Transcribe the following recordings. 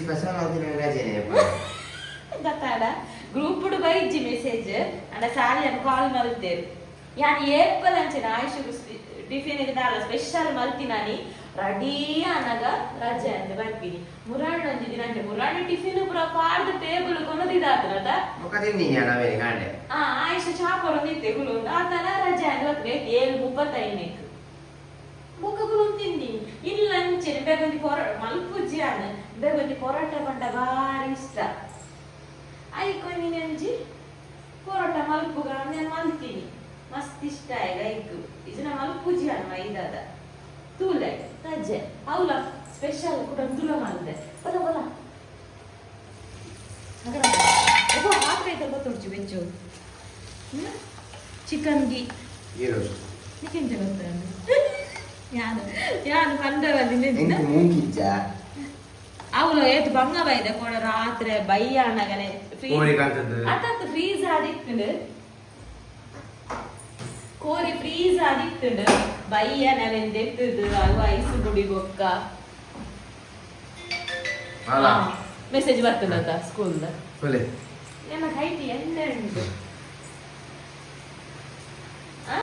Special ಆದಿನ ರಜೆನೆ ಗೊತ್ತಾಡ group ಬೈಜಿ message ಅಂಡ ಸಾಲಿ ಅನ್ನು ಕಾಲ್ ಮಲ್ತೇರು ಯಾನ್ ಏಪಲ್ ಅಂಚೆನ ಆಯುಷ್ ಟಿಫಿನ್ ದಾಲ ಸ್ಪೆಷಲ್ ಮಲ್ತಿನಾನಿ ರೆಡಿ ಅನ್ನಗ ರಜೆ ಅಂತ ಬರ್ತೀನಿ ಮುರಾಣ್ ಒಂಜಿ ದಿನ ಅಂಚೆ ಮುರಾಣಿ ಟಿಫಿನ್ ಪೂರ ಪಾರ್ದು ಟೇಬಲ್ ಕೊನದಿದಾತನದ ಮುಖ ತಿನ್ನಿ ನಾವೇನು ಕಾಂಡೆ ಆ ಆಯುಷ್ ಚಾಪರ ನಿಂತೆ ಗುಲು ಆತನ ರಜೆ ಅಂತ ಬರ್ತೀನಿ ಏಳು ಮುಪ್ಪತ್ತೈದನೇಕು ಮುಖಗಳು ತಿಂದಿ ಇಲ್ಲ ಅಂಚೆನೆ ಬೇಗೊಂದಿ ಪೊರ ಮಲ್ಪುಜ್ಜಿ ಅನ್ನ ಬೆಗೊಂಜಿ ಪೊರೋಟ ಬಂಡ ಬಾರಿ ಇಷ್ಟ. ಐಕೊ ನೀನಂಜಿ ಪೊರೋಟ ಮಲ್ಪುಗ ನಾನು ಮಲ್ತೀನಿ. ಮಸ್ತ್ ಇಷ್ಟ ಈಗ ಐಕು ಇದನ್ನ ಮಲ್ಪುಜಿ ಅನ್ನ ಮೈದಾದ ತೂಲೆ ರಜೆ ಅವಲ ಸ್ಪೆಷಲ್ ಕೂಡ ತುಲ ಮಾಡಿದೆ. ಬಲ ಬಲ ಮಾತ್ರ ಇದ್ದರೆ ಗೊತ್ತುಂಟು ಬೆಚ್ಚು ಚಿಕನ್ ಗಿ ಈರೋಜು ನಿಕ್ಕೆಂತ ಗೊತ್ತುಂಟು? ಯಾನು ಯಾನು ಕಂಡರಲ್ಲಿ ಎಂಕು ನಿಂತ ಮೂಂಕಿಚ್ಚ ಅವಳು ಏತು ಬೈದೆ ರಾತ್ರಿ ಬಯ್ಯ ಅನ್ನಗನೆ ಕೋಳಿ ಕಾಂತದ್ದು. ಅತ್ತತ್ತು ಫ್ರೀಸ್ ಆದಿತ್ತುಂಡು. ಕೋರಿ ಫ್ರೀಸ್ ಆದಿತ್ತುಂಡು. ಬಯ್ಯ ನವೆಂದೆತ್ತದು ಅದು ಐಸು ಗುಡಿ ಬೊಕ್ಕ. ಅಲ್ಲ ಮೆಸೇಜ್ ಬರ್ತದ ಸ್ಕೂಲ್ ಕೊಲೆ. ನನ್ನ ಹೈಟ್ ಎಲ್ಲ ಉಂಟು ಆ?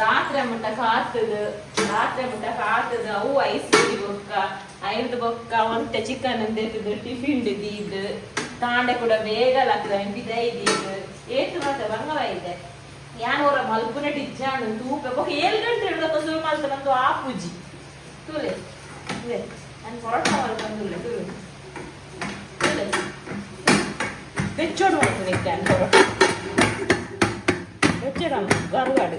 ರಾತ್ರಿ ಮಟ್ಟ ಕಾತದ, ರಾತ್ರಿ ಮಟ್ಟ ಕಾತದ, ಅವು ಐಸ್ ಕುಡಿ ಬೊಕ್ಕ, ಐದು ಬೊಕ್ಕ, ಒಂಟೆ ಚಿಕನ್ ಅಂದಿರ್ತದ ಟಿಫಿನ್ ದೀದ್ ತಾಂಡೆ ಕೂಡ ಬೇಗ ಲಗ್ನ ಬಿದೈ ದೀದ್ ಏತು ಮಾತ್ರ ಬಂಗವ ಇದೆ. ಯಾನ್ ಅವರ ಮಲ್ಪುನ ಟಿಜ್ಜಾಣ, ತೂಕ ಬೊಕ್ಕ ಏಳು ಗಂಟೆ ಹಿಡಿದಪ್ಪ ಸುರು ಮಾಡ್ತ ನಂದು ಆ ಪೂಜಿ. ತುಲೆ ತುಲೆ, ನಾನು ಹೊರಟ ಅವರು ಬಂದಿಲ್ಲ ತುಲೆ ತುಲೆ. ಬೆಚ್ಚೋಡು ಮಾಡ್ತೀನಿ ಹೊರಟ ಗರ್ವಾಡು.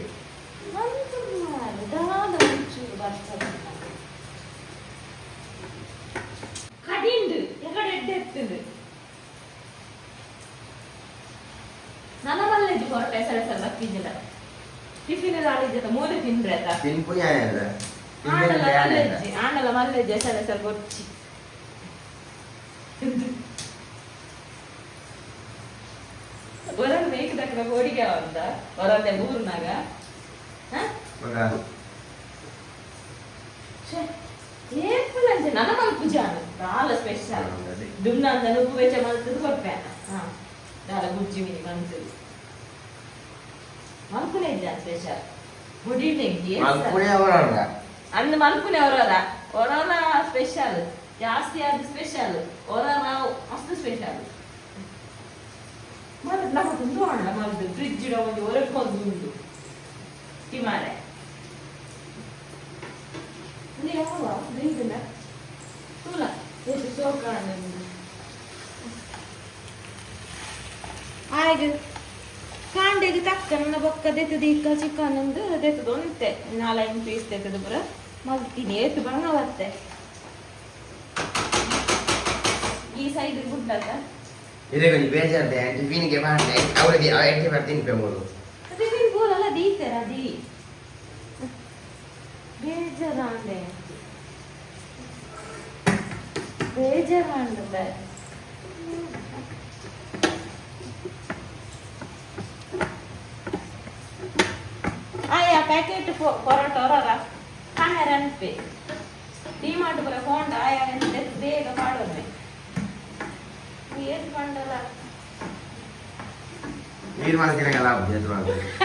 ಹೊರಟೆ ಸಲ ಸಲ ತಿಂದಿಲ್ಲ. ಟಿಫಿನ್ ಆಡಿದ್ದ ಮೂಲೆ ತಿಂದ್ರೆ ಆಯ್ತಾ ತಿನ್ಪು ಯಾನೆಲ್ಲ ಆಂಡಲ ತಿನ್ಪು ಯಾನೆಲ್ಲ ಮಲ್ಲಜ್ಜಿ ಆಂಡಲ ಮಲ್ಲಜ್ಜಿ ಸಲ ಸಲ ಗೊಚ್ಚಿ ಹೊರಗೆ ಬೇಕಿದ್ದಕ್ಕೆ ಹೋಡಿಗೆ ಅಂತ? ಹೊರದೆ ಊರ್ನಾಗ ಹ? ಮಗ ಛೆ, ಏಪಲ್ ಅಂಚೆ ನನ್ನ ಜಾನ ಬಾಳ ಸ್ಪೆಷಲ್ ದುಮ್ನ ಅಂತ ಉಪ್ಪು ವೆಚ್ಚ ಕೊಡ್ಪೆ ಹಾ ದಾಲ ಗುಜ್ಜಿ ಮೀನಿ ಮನ್ಸದು ಮಲ್ಪುನೆ ಇದ್ದ ಸ್ಪೆಷಲ್ ಗುಡ್ ಈವ್ನಿಂಗ್ ಮಲ್ಪುಣೆ ಅವರಲ್ಲ ಅಂದ್ ಮಲ್ಪುನೆ ಅವರಲ್ಲ ಹೊರನ ಸ್ಪೆಷಲ್ ಜಾಸ್ತಿ ಆದ ಸ್ಪೆಷಲ್ ಹೊರ ನಾವು ಮಸ್ತ್ ಸ್ಪೆಷಲ್ ಮತ್ತೆ ನಾವು ತುಂಬ ಅಣ್ಣ ಮಲ್ದು ಫ್ರಿಜ್ ಇಡೋ ಒಂದು ಹೊರಗೊಂದು ಉಂಟು ತಿಮಾರೆ ನೀ ಯಾವ ನೀರಿನ ತೂಲ ಎಷ್ಟು ಸೋಕಾಣ ಆಯ್ತು ಕಾಂಡೆಗೆ ತಕ್ಕ ನನ್ನ ಬೊಕ್ಕ ದೆತ್ತದ ಇಕ್ಕ ಚಿಕನ್ ಒಂದು ದೆತ್ತದ ಒಂತೆ ನಾಲ್ಕು ಪೀಸ್ ದೆತ್ತದ ಬರ ಮಲ್ತೀನಿ ಏತು ಬಣ್ಣ ಬತ್ತೆ ಈ ಸೈಡ್ ಗುಡ್ ಅಲ್ಲ ಇದೇ ಕೊಂಚ ಬೇಜಾರ್ದೆ ಟಿಫಿನ್ಗೆ ಮಾಡ್ದೆ ಅವಳಿಗೆ ಎಂಟು ಬರ್ತೀನಿ ಬೆಂಬೂರು ಅದೇ ನೀನು ಬೋಲಲ್ಲ ದೀತೆರ ದಿ ಬೇಜಾರಾಂಡೆ ಬೇಜಾರಾಂಡೆ ಪ್ಯಾಕೆಟ್ ಪರೋಟ ಹೊರಗ ಕಾಣೆ ರನ್ಪೆ ಟೀ ಮಾರ್ಟ್ ಬರ ಹೋಂಡ ಆಯಾ ಎಂತ ಬೇಗ ಮಾಡೋದ್ರೆ ಏನ್ ಮಾಡಲ್ಲ ನೀರು ಮಾಡ್ತೀನಿ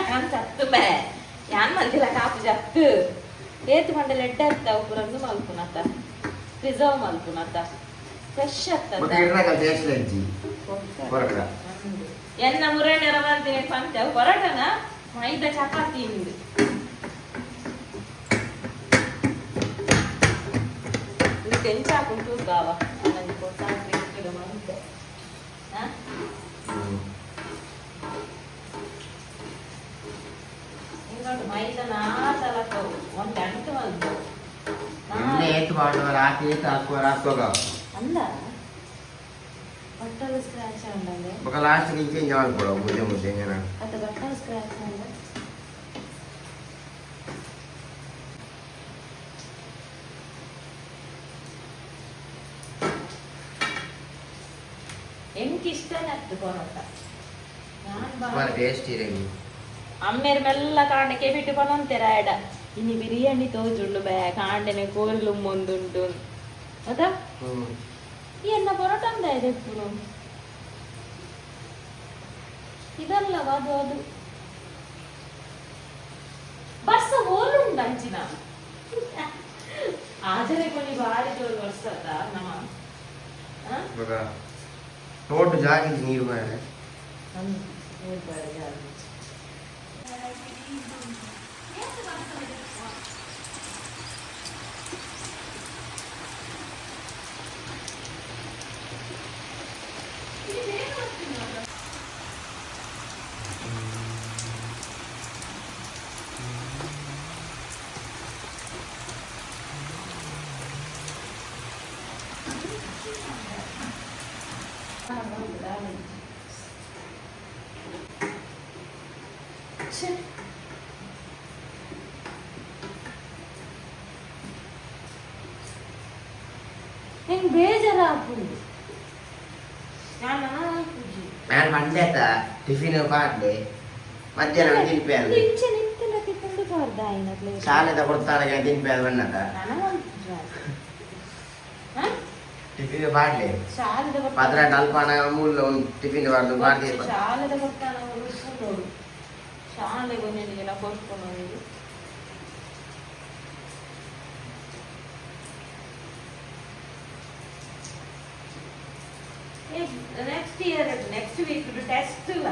ನಾನು ಸತ್ತು ಬೇ ಯಾನ್ ಮಲ್ತಿಲ್ಲ ಕಾಪು ಜತ್ತು. ಏತು ಮಂಡಲ ಎಡ್ಡ ಇರ್ತಾವ ಪುರಂದು ಮಲ್ಪುನತ ಪ್ರಿಸರ್ವ್ ಮಲ್ಪುನತ ಫ್ರೆಶ್ ಅತ್ತ ಆಗ್ತದ ಎನ್ನ ಮುರಣ್ಣರ ಬರ್ತೀನಿ ಪಂಚ ಹೊರಟನ ಮೈದ ಚಪಾತಿ ಇಂದು పెంచాకుంటూ కావా? అలాంటి కొట్టాలి పెంచడం అంతే ఎందుకంటే మైద నా తలకు. వంట అంటే వాళ్ళు. ఏటు పాడు రాకి తక్కువ రాసుకోగా అందా? బట్టలు స్క్రాచ్ ఉండాలి. ఒక లాస్ట్ ఇంకేం కావాలి కూడా ముద్దే ముద్దే బట్టలు స్క్రాచ్ ಕಟ್ಕೊರತ್ತ ನಾನು ಟೇಸ್ಟ್ ಇರಂಗಿ ಅಮ್ಮೇರ್ ಮೆಲ್ಲ ಕಾಂಡಕ್ಕೆ ಬಿಟ್ಟು ಬಂದಂತೆ ರಾಯಡ ಇನ್ನು ಬಿರಿಯಾನಿ ತೋಜುಂಡು ಬೇ ಕಾಂಡನೆ ಕೋರಿಲು ಮುಂದುಂಟು ಅದಾ ಎನ್ನ ಪೊರಟಂದ ಇದೆ ಪುರು ಇದಲ್ಲವ ಅದು ಅದು ಬರ್ಸ ಹೋಲುಂಡ ಅಂಚಿನ ಆಚರಣೆ ಕೊಳ್ಳಿ ಭಾರಿ ಜೋರು ಬರ್ಸದ ನಮ್ಮ ಆ? ఒక తోటు జాగించి నీరు పోయాలి ಹ್ಮ್. ನೀರ್ ಬಾರಿ ಜಾರು. ಛೆ. ಹೆಂಗ್ ಬೇಜಾರಾಗ್ಬೋದು ನಾನು ಪೂಜೆ ನಾನು ಮಂಡ್ಯತ ಟಿಫಿನ್ ಪಾಡ್ಲೆ ಮಧ್ಯಾಹ್ನ ತಿನ್ಪೇದು ಇಂಚೆ ನಿಂತೆಲ್ಲ ತಿಕ್ಕೊಂಡು ಬಾರ್ದ ಏನತ್ಲೆ ಶಾಲೆದ ಕೊಡ್ತಾಳೆ ತಿನ್ಪೇದು ಬಣ್ಣದ ಶಾಲೆದ ಕೊಡ್ತಾನ ನೋಡು ಶಾಲೆಗೆ ಒಂದೆಲ್ಲ ಕೊಡ್ಕೊಂಡು ಹೋಗಿದ್ದು next year next week test ಇಲ್ಲ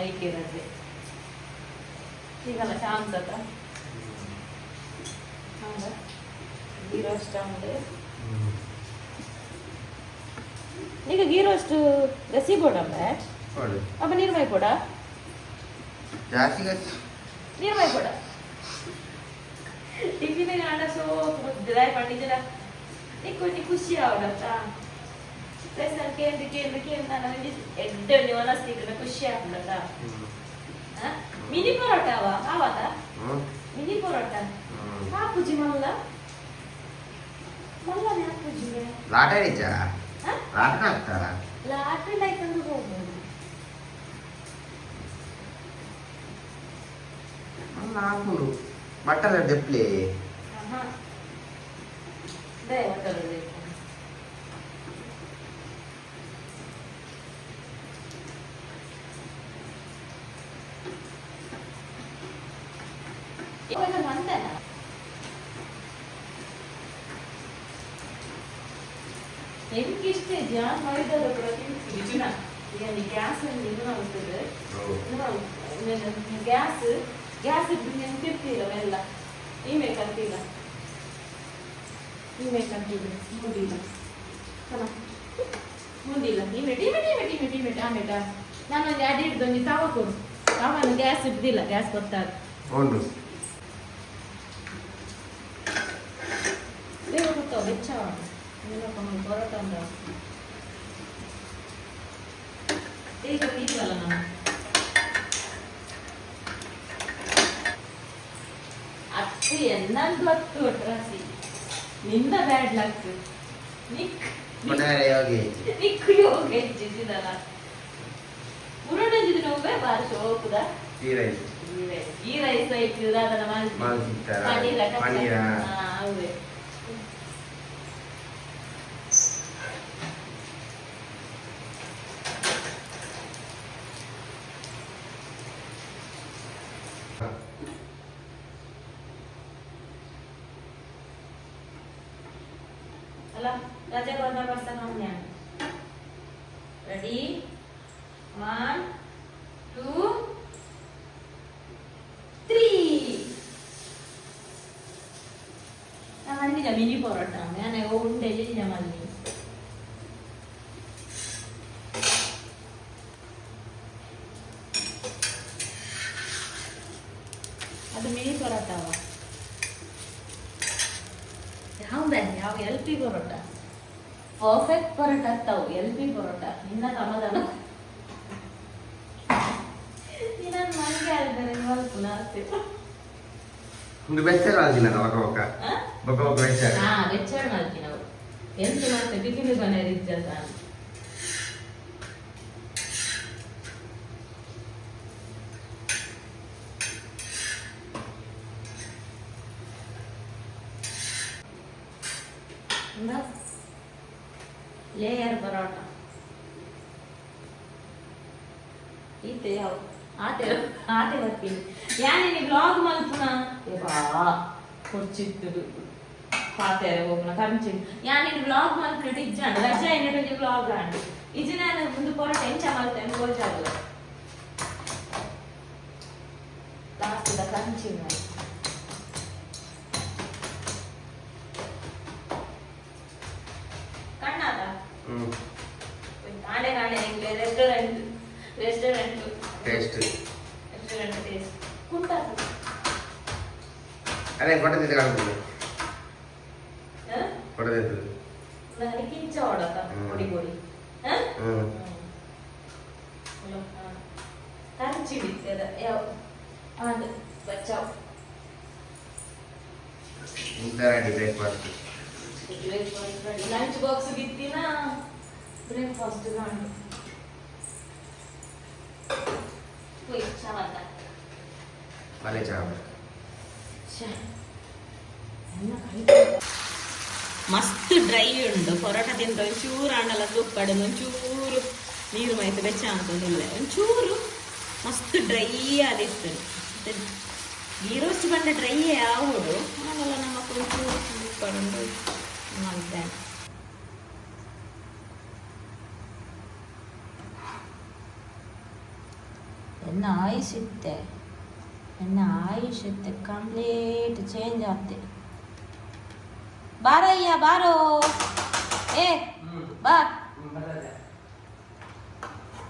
ಐಕೆ ರಜೆ ಈಗಲ್ಲ ಶಾಂತತ ಹೌದಾ ಗೀ ರೋಸ್ಟ್ ಆಮೇಲೆ. ಈಗ ಗೀ ರೋಸ್ಟ್ ಗಸಿ ಬೋಡಂಬೆ ಅಪ್ಪ ನೀರ್ಮೈ ಕೊಡ ಜಾಸ್ತಿ ನೀರ್ಮೈ ಕೊಡ ಟಿಫಿನ್ ಕಾಂಡ ಸೋ ಡ್ರೈ ಪಂಡಿತರ ನಿಕ್ಕು ನಿ ಖುಷಿ ಅವಡತ್ತ ಪ್ಲಸ್ ನಾನು ಕೇಂದ್ರ ಕೇಂದ್ರ ಕೇಂದ್ರ ನನಗೆ ಎಡ್ಡ ನೀವು ಅನಸ್ತಿದ್ರೆ ಖುಷಿ ಆಗ್ಬಿಡತ್ತ ಮಿನಿ ಪರೋಟ ಅವ? ಆವತ್ತ ಮಿನಿ ಪರೋಟ? ಹಾ ಪೂಜಿ ಮಲ್ಲನೆ ಆ ಪೂಜಿಗೆ లాటరీ ఇచ్చా ಹಾ లాటరీ ಹಾಕ್ತಾರಾ ಲಾಟ್ರಿ ಲೈಕಂದು ಹೋಗ್ಬೋದು నాకు బట్టలు డెప్లే Ajá. ಅಡಿ ಹಿಡ್ದು ನೀವು ತಾವ ಕೊಡು. ತಾವನ್ನು ಗ್ಯಾಸ್ ಇಡ್ದಿಲ್ಲ ಗ್ಯಾಸ್ ಗೊತ್ತಾಗ ఉండు ಬೇಗ ಗೊತ್ತಾವ ಬೆಚ್ಚ ಈಗ ಬೀಗಲ್ಲ ನಾನು? ಅತ್ತು ಎನ್ನಂದು ಹತ್ತು ನಿಂದ ಬ್ಯಾಡ್ ಲಕ್ ನಿಕ್. ಮನೆಯ ಯೋಗಿ ನಿಕ್ಕು ಯೋಗ ಹೆಚ್ಚಿಸಿದಲ್ಲ ಪುರೋಟಜಿದ ನೋವೇ ಬಾರಿ ಶೋಕದ ಈ ರೈಸ್ ಈ ರೈಸ್ ಐತಿದ ಅದನ್ನ ಮಾಡಿ ಮಾಡ್ತಿರ್ತಾರ. ಪನ್ನೀರ ಕಚ್ಚಾ. ಪನ್ನೀರ. ಹಾ, ಹೌದೇ ಮಿನಿ ಪರೋಟ ನಾನು ಉಂಡೆ ಜಿಲ್ಲ ಮಲ್ಲಿ ಅದು ಮಿನಿ ಪರೋಟ ಅವ ಯಾವ್ದ ಯಾವ L P parotta perfect parotta ಆಗ್ತಾವು L P paratha ನಿನ್ನ ಸಮಾಧಾನ ನೀನು ಮನೆಗೆ ಆದ್ರೆ ಮಲ್ಪು ನಾಸ್ತಿ ಒಂದು ಬೆಚ್ಚರ ಆಲ್ದಿನ ఒక బొక్క తెచ్చాడు తెచ్చాడు మరి తినవు ఎంత మాత్రం బిగిలి అనేది ఇచ్చేస్తాను లేయర్ పరోటా? ఇది ఆటే ఆటే తప్పింది యాని నీ బ్లాగ్ మలుపునా? ఏ బా కొచ్చిత్తుడు ಬಾ ಕೊಚ್ಚಿತ್ತು ಪಾತೆರೆ ಹೋಗ್ನ ಕಂಚಿ ಯಾನೇ ಬ್ಲಾಗ್ ಮಲ್ಪುನ ಇಜ್ಜಾಣ ರಜಾ ಏನಿರೋ ಬ್ಲಾಗ್ ಆಂಡ್ ಇಜ್ಜ ನಾನು ಮುಂದೆ ಪರೋಟ ಎಂಚ ಮಲ್ತೇನೆ ಗೋಜಾಗಲ್ಲ ಲಾಸ್ಟ್ ದ ಕಂಚಿ ಮಾಡಿ ಕಣ್ಣಾದ ಹ್ಮ್ ನಾಳೆ ನಾಳೆ ಹೆಂಗೆ restaurant restaurant taste restaurant taste ಕುಂಟಾದ ಅದೇ ಕೊಟ್ಟದಿದ್ದು ಕಾಣ್ತದೆ ഇതിൽ ഫസ്റ്റിലാണ് कोई अच्छा वाला वाले चावल ಮಸ್ತ್ ಡ್ರೈ ಉಂಡು ಪರೋಟ ತಿಂತ ಚೂರು ಹಣ್ಣೆಲ್ಲ ತುಪ್ಪಡದು ಒಂಚೂರು ನೀರು ಮೈತೆ ಬೆಚ್ಚ ಅಂತಂದಿಲ್ಲ ಒಂಚೂರು ಮಸ್ತ್ ಡ್ರೈ ಆದಿರ್ತದೆ ಮತ್ತೆ ಗೀರೋಸ್ಟ್ ಬಂದ ಡ್ರೈ ಆಗೋಡು ಆಮೇಲೆ ನಮ್ಮಕ್ಕ ಒಂಚೂರು ತುಪ್ಪಡಂಡು ಮಾಡ್ತೇನೆ ಎನ್ನ ಆಯುಷ್ ಇತ್ತೆ ಎನ್ನ ಆಯುಷ್ ಇತ್ತೆ ಕಂಪ್ಲೀಟ್ ಚೇಂಜ್ ಆಗ್ತೆ ಬಾರಯ್ಯ ಬಾರೋ. ಏ, ಬಾ.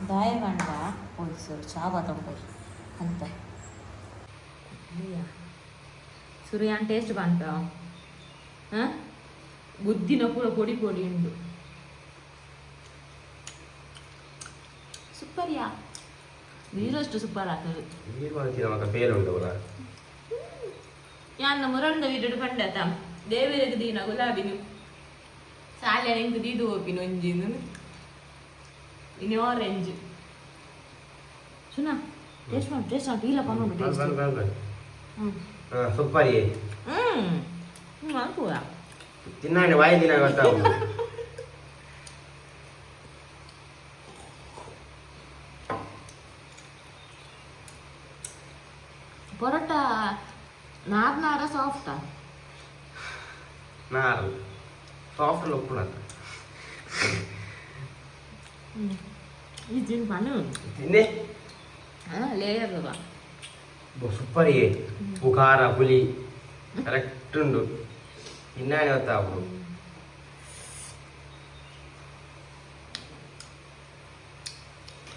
ದಾಯ ಗಂಡ ಹೋಯ್ಸು ಚಾವ ತಗೊಂಡು ಅಂತ. ಸೂರ್ಯಾನ್ ಟೇಸ್ಟ್ ಬಂತ? ಬುದ್ಧಿನ ಕೂಡ ಪೊಡಿ ಪೊಡಿ ಉಂಟು. ಸೂಪರ್ ಯಾ ನೀರಷ್ಟು ಸೂಪರ್ ಆಗ್ತದೆ ಈ ಮಾಡ್ತೀರ ಮಗ ಫೇಲ್ ಉಂಟು ಕೂಡ ಯಾನ್ನ ಮುರಂಡ ವಿಡು ಪಂಡತ ದೇವರಿಗೆ ದೀನ ಗುಲಾಬಿನು ಸಾಲೆ ಎಂಕ್ ದೀದು ಓಪಿನ ಒಂಜಿನು ಇನ್ನು ಆರೆಂಜ್ ಸುನಾ ಟೇಸ್ಟ್ ಮಾಡಿ ಟೇಸ್ಟ್ ಮಾಡಿ ಇಲ್ಲ ಪನ್ನೊಂದು ಟೇಸ್ಟ್ ಹ್ಮ್ ಹಾಂ ಸೂಪರ್ ಏ ಹ್ಮ್ ಹ್ಮ್ ಅನ್ಕೂಲ ತಿನ್ನಾಡಿ ವಾಯಿ ದಿನ ಗೊತ್ತಾಗುದು సాఫ్టా నారు సాఫ్ట్ లొప్పులు అంట ఇది దీని పను తిందే లేయర్ కదా సూపర్ ఏ పుకార పులి కరెక్ట్ ఉండు తిన్నాను అవుతా అప్పుడు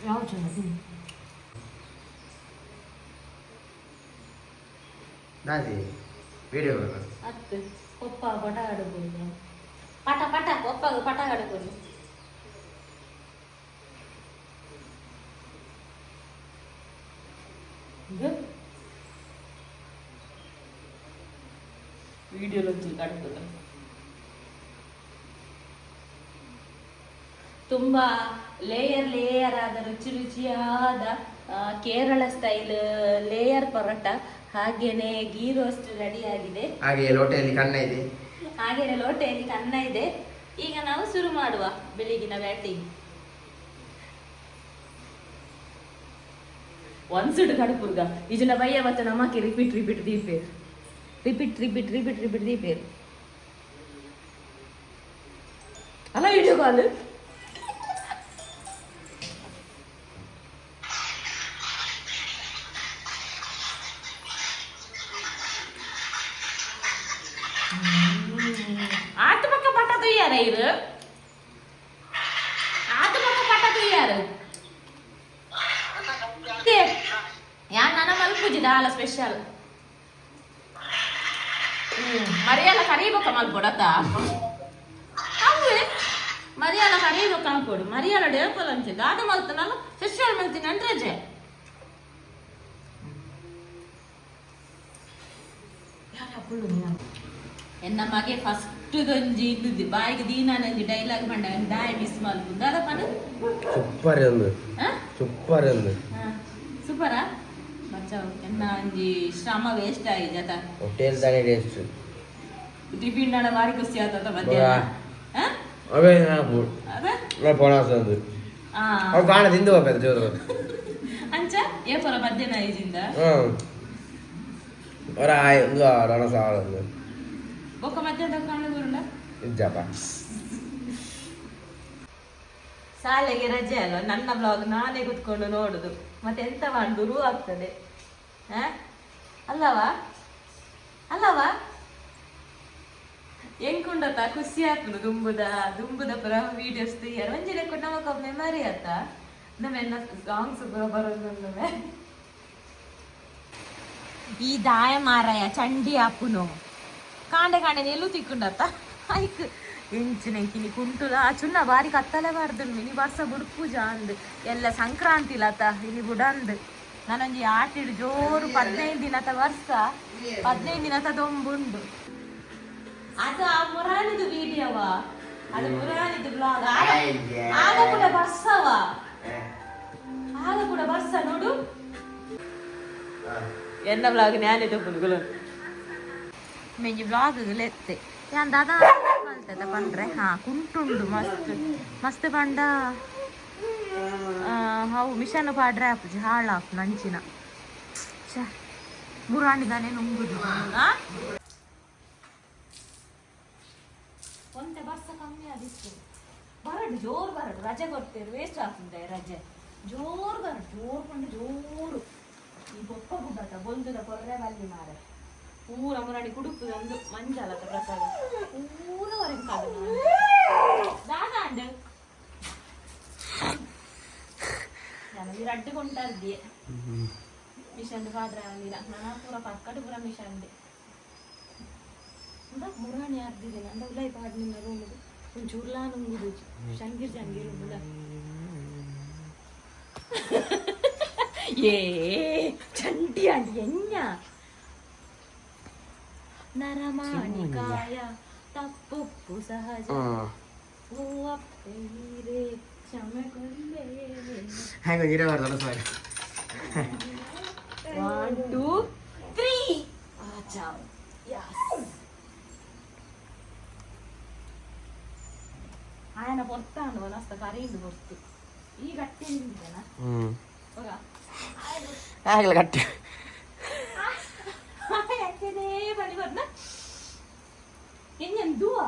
రావచ్చు దాది ವಿಡಿಯೋ ಅತ್ತು ಪಪ್ಪ ಪಟ ಆಡಬಹುದು. ಪಟ ಪಟ ಪಪ್ಪಾಗ ಪಟ ಆಡಬಹುದು. ವಿಡಿಯೋలో ತಿಳ್ಕಾಡ್ಬೋದ ಲೇಯರ್ ಲೇಯರ್ ಆದ ರುಚಿ ರುಚಿಯಾದ ಕೇರಳ ಸ್ಟೈಲ್ ಲೇಯರ್ ಪರೋಟ. ಹಾಗೇನೆ ಗೀ ರೋಸ್ಟ್ ರೆಡಿ ಆಗಿದೆ ಹಾಗೆ ಲೋಟೆಯಲ್ಲಿ ಕಣ್ಣ ಇದೆ. ಹಾಗೇನೆ ಲೋಟೆಯಲ್ಲಿ ಕನ್ನ ಇದೆ. ಈಗ ನಾವು ಶುರು ಮಾಡುವ ಬೆಳಿಗಿನ ಬ್ಯಾಟಿಂಗ್ ಒಂದ್ಸುಡು ಕಡುಪುರ್ಗ ಇದನ್ನ ಬಯ್ಯ ಮತ್ತು ನಮ್ಮಕ್ಕೆ ರಿಪೀಟ್ ರಿಪೀಟ್ ದೀಪೇರ್ ರಿಪೀಟ್ ರಿಪೀಟ್ ರಿಪೀಟ್ ರಿಪೀಟ್ ದೀಪೇರ್ ಅಲ್ಲ ವಿಡಿಯೋ ಕಾಲ್ ಎನ್ನ ಮಗೆ ಫಸ್ಟ್ ಪುಟ್ಟದೊಂಜಿ ಇಲ್ಲುದು ಬಾಯಿಗೆ ದೀನಾನಂಜಿ ಡೈಲಾಗ್ ಮಂಡ ದಾಯ ಮಿಸ್ ಮಲ್ಪುಂದು ಅದ ಪನು ಸೂಪರ್ ಎಂದು. ಸೂಪರ್ ಒಂದು ಸೂಪರಾ? ಮಚ್ಚ ಎನ್ನ ಒಂಜಿ ಶ್ರಮ ವೇಸ್ಟ್ ಆಗಿದೆ ಜತ ಹೋಟೆಲ್ ದಾನೆ ಟೇಸ್ಟ್ ಟಿಫಿನ್ ನಡ ಬಾರಿ ಖುಷಿ ಆತದ ಮಧ್ಯಾಹ್ನ? ಆ? ಅವೇ ಪೊಣಾಸ ಒಂದು ಆ. ಅವ ಕಾಣ ತಿಂದು ಹೋಗ್ಬೇಕು ಜೋರು. ಅಂಚ ಏ ಪರ ಮಧ್ಯಾಹ್ನ ಐದಿಂದ ಹ್ಞೂ ಬೊಕ್ಕ ಮಧ್ಯಾಹ್ನ ಕಾಣುದುಂಡ ಇದ್ದಪ್ಪ ಶಾಲೆಗೆ ರಜೆ ಅಲ್ವ ನನ್ನ ಬ್ಲಾಗ್ ನಾನೇ ಕುತ್ಕೊಂಡು ನೋಡುದು ಮತ್ತೆ ಎಂತ ಮಾಡುದು ಆಗ್ತದೆ? ಅಲ್ಲವಾ ಅಲ್ಲವಾ ಹೆಂಗುಂಡತ ಖುಷಿ ಆಗ್ತದೆ ದುಂಬುದ ದುಂಬುದ ಪುರ ವಿಡಿಯೋಸ್ ತೀಯರ್ ಒಂಜಿ ಲೆಕ್ಕ ನಮಕ ಮೆಮರಿ ಆತ ನಮ್ಮೆನ್ನ ಸಾಂಗ್ಸ್ ಪುರ ಬರೋದು ಈ ದಾಯ ಮಾರಾಯ ಚಂಡಿ ಅಪ್ಪುನು. ಕಾಂಡೆ ಕಾಂಡೆ ನೆಲ್ಲು హైక్ ಐಕ್ ಎಂಚಿನ ಕಿನಿ ಕುಂಟುಲ. ಚುನ್ನ ಬಾರಿ ಕತ್ತಲೆ ಬಾರ್ದು ಮಿನಿ ಬರ್ಸ ಬುಡ್ಪೂಜ ಅಂದ್. ಎಲ್ಲ ಸಂಕ್ರಾಂತಿ ಲತ ಇಲ್ಲಿ ಬುಡಂದ್ ನಾನೊಂಜಿ ಆಟಿಡು ಜೋರು ಪದ್ನೈದು ದಿನದ ವರ್ಷ ಪದ್ನೈದು ದಿನದ ದೊಂಬುಂಡು. ಅದು ಆ ಮುರಾನಿದು ವಿಡಿಯೋವ. ಅದು ಮುರಾನಿದು ಬ್ಲಾಗ್ ಆಗ ಕೂಡ ಬರ್ಸವ. ಆಗ ಕೂಡ ಬರ್ಸ ನೋಡು. ಎನ್ನ ಬ್ಲಾಗ್ ನ್ಯಾನಿದು ಪುಲ್ಗುಲು ಮೆಂಜಿ ಬ್ಲಾಗ್ ಲೆತ್ತೆ ಯಾನ್ ದಾದಾ ಮಲ್ತದ ಪಂಡ್ರೆ ಹಾ ಕುಂಟುಂಡು ಮಸ್ತ್ ಮಸ್ತ್ ಪಂಡ ಆ, ಅವು ಮಿಷನ್ ಪಾಡ್ರೆ ಆಪುಜಿ ಹಾಳಾಪು ನಂಚಿನ ಛ ಮುರಾಣಿದಾನೆ ನುಂಗುದು ಆ? ಬಸ್ಸ ಕಮ್ಮಿ ಆದಿತ್ತು ಬರಡು ಜೋರು ಬರಡು ರಜೆ ಕೊಡ್ತೇವೆ ವೇಸ್ಟ್ ಆಗ್ತದೆ ರಜೆ ಜೋರು ಬರಡು ಜೋರು ಕೊಂಡು ಜೋರು ಈ ಬೊಪ್ಪ ಗುಡ್ಡದ ಬೊಂದುದ ಕೊರ್ರೆ ಬಲ್ಲಿ ಮಾರೆ ಪೂರ ಮುರಾಡಿ ಕುಡುಪುದು ಒಂದು ಮಂಜಾಲದ ಪ್ರಸಾದ ಪೂರವರೆಗೆ ಕಾದು ದಾದ ಅಂಡ್ ನನಗೆ ರಡ್ಡು ಕೊಂಡದ್ದಿ ಮಿಷನ್ ಪಾಡ್ರೆ ಅಲ್ಲಿರ ನಾನು ಪೂರ ಪಕ್ಕಡು ಪೂರ ಮಿಷನ್ ಮುರಾಣಿ ಆರ್ದಿದೆ ನಂದ ಉಲೈ ಪಾಡ್ ನಿನ್ನ ರೂಮಿಗೆ ಒಂಚೂರ್ಲಾ ನುಂಗುದು ಶಂಗಿರ್ ಶಂಗಿರ್ ಉಂಗುದ ಏ ചണ്ടിയാണ് എന്നാ നരമാണിക്കായ തപ്പുപ്പു സഹജ ഹാങ് നീര പറഞ്ഞോളൂ സാരി വൺ ടു ത്രീ ఆయన పొత్తాను వనస్త కరీంది పొత్తు ఈ గట్టి ఒక ആകെ കട്ട് ഇനി എന്തുവാ